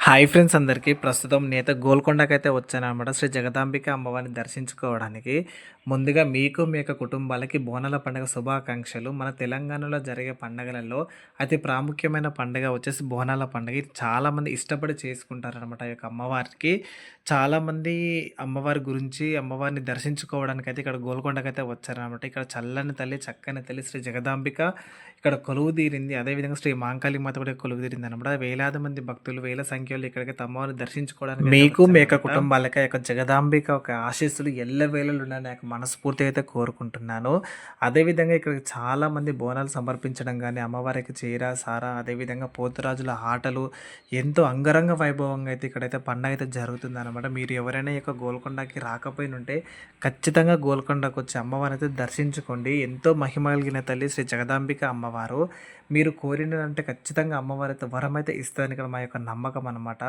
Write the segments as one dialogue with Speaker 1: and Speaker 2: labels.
Speaker 1: Hi friends అందరికీ. ప్రస్తుతం నేత గోల్కొండకైతే వచ్చాను అనమాట శ్రీ జగదాంబిక అమ్మవారిని దర్శించుకోవడానికి. ముందుగా మీకు మీ యొక్క కుటుంబాలకి బోనాల పండుగ శుభాకాంక్షలు. మన తెలంగాణలో జరిగే పండుగలలో అతి ప్రాముఖ్యమైన పండుగ వచ్చేసి బోనాల పండుగ. చాలామంది ఇష్టపడి చేసుకుంటారనమాట ఈ యొక్క అమ్మవారికి. చాలామంది అమ్మవారి గురించి అమ్మవారిని దర్శించుకోవడానికి అయితే ఇక్కడ గోల్కొండకైతే వచ్చారనమాట ఇక్కడ చల్లని తల్లి చక్కని తల్లి శ్రీ జగదాంబిక. ఇక్కడ కొలువు తీరింది. అదేవిధంగా శ్రీ మాంకాళి మాత కూడా కొలువు తీరింది అనమాట వేలాది మంది భక్తులు వేల సంఖ్యలో ఇక్కడికి అమ్మవారిని దర్శించుకోవడానికి మీకు మీ యొక్క కుటుంబాలకి యొక్క జగదాంబిక ఒక ఆశీస్సులు ఎల్లవేళలు ఉన్నాయని నాకు మనస్ఫూర్తిగా అయితే కోరుకుంటున్నాను అదేవిధంగా ఇక్కడ చాలామంది బోనాలు సమర్పించడం కానీ అమ్మవారికి చీర సారా అదేవిధంగా పోతురాజుల ఆటలు ఎంతో అంగరంగ వైభవంగా అయితే ఇక్కడైతే పండగ అయితే జరుగుతుంది అనమాట మీరు ఎవరైనా యొక్క గోల్కొండకి రాకపోయినుంటే ఖచ్చితంగా గోల్కొండకు వచ్చి అమ్మవారిని అయితే దర్శించుకోండి. ఎంతో మహిమ కలిగిన తల్లి శ్రీ జగదాంబిక అమ్మవారు. మీరు కోరినంటే ఖచ్చితంగా అమ్మవారి అయితే వరం అయితే ఇస్తుందని ఇక్కడ మా యొక్క నమ్మకం అనమాట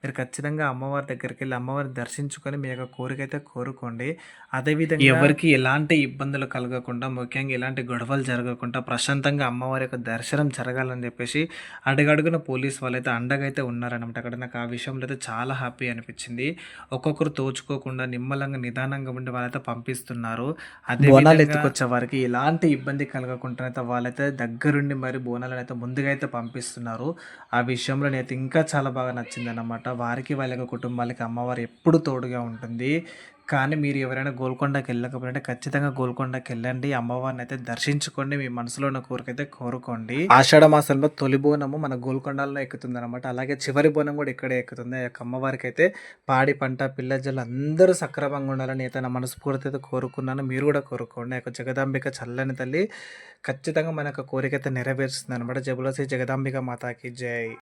Speaker 1: మీరు ఖచ్చితంగా అమ్మవారి దగ్గరికి వెళ్ళి అమ్మవారిని దర్శించుకొని మీ యొక్క కోరిక అయితే కోరుకోండి అదేవిధంగా ఎవరికి ఎలాంటి ఇబ్బందులు కలగకుండా ముఖ్యంగా ఎలాంటి గొడవలు జరగకుండా ప్రశాంతంగా అమ్మవారి యొక్క దర్శనం జరగాలని చెప్పేసి అడుగడుగున పోలీస్ వాళ్ళు అయితే అండగా అయితే ఉన్నారనమాట అక్కడ నాకు ఆ విషయంలో అయితే చాలా హ్యాపీ అనిపించింది. ఒక్కొక్కరు తోచుకోకుండా నిమ్మలంగా నిదానంగా ఉండి వాళ్ళైతే పంపిస్తున్నారు. అదే బోనాలు ఎత్తుకొచ్చే వారికి ఎలాంటి ఇబ్బంది కలగకుండా అయితే వాళ్ళైతే దగ్గరుండి మరి బోనాలను అయితే ముందుగా అయితే పంపిస్తున్నారు. ఆ విషయంలో నేనైతే ఇంకా చాలా బాగా నచ్చింది అనమాట వారికి వాళ్ళ యొక్క కుటుంబాలకి అమ్మవారు ఎప్పుడు తోడుగా ఉంటుంది. కానీ మీరు ఎవరైనా గోల్కొండకి వెళ్ళకపోతే ఖచ్చితంగా గోల్కొండకి వెళ్ళండి. అమ్మవారిని అయితే దర్శించుకోండి. మీ మనసులో ఉన్న కోరికైతే కోరుకోండి. ఆషాఢ మాసంలో తొలి బోనము మన గోల్కొండలో ఎక్కుతుంది అనమాట అలాగే చివరి బోనం కూడా ఇక్కడే ఎక్కుతుంది. ఆ యొక్క అమ్మవారికి అయితే పాడి పంట పిల్లజలు అందరూ సక్రమంగా ఉండాలని అయితే నా మనస్ఫూర్తి అయితే కోరుకున్నాను. మీరు కూడా కోరుకోండి. ఆ యొక్క జగదాంబిక చల్లని తల్లి ఖచ్చితంగా మన యొక్క కోరిక అయితే నెరవేరుస్తుంది అనమాట జబులసి జగదాంబిక మాతాకి జై.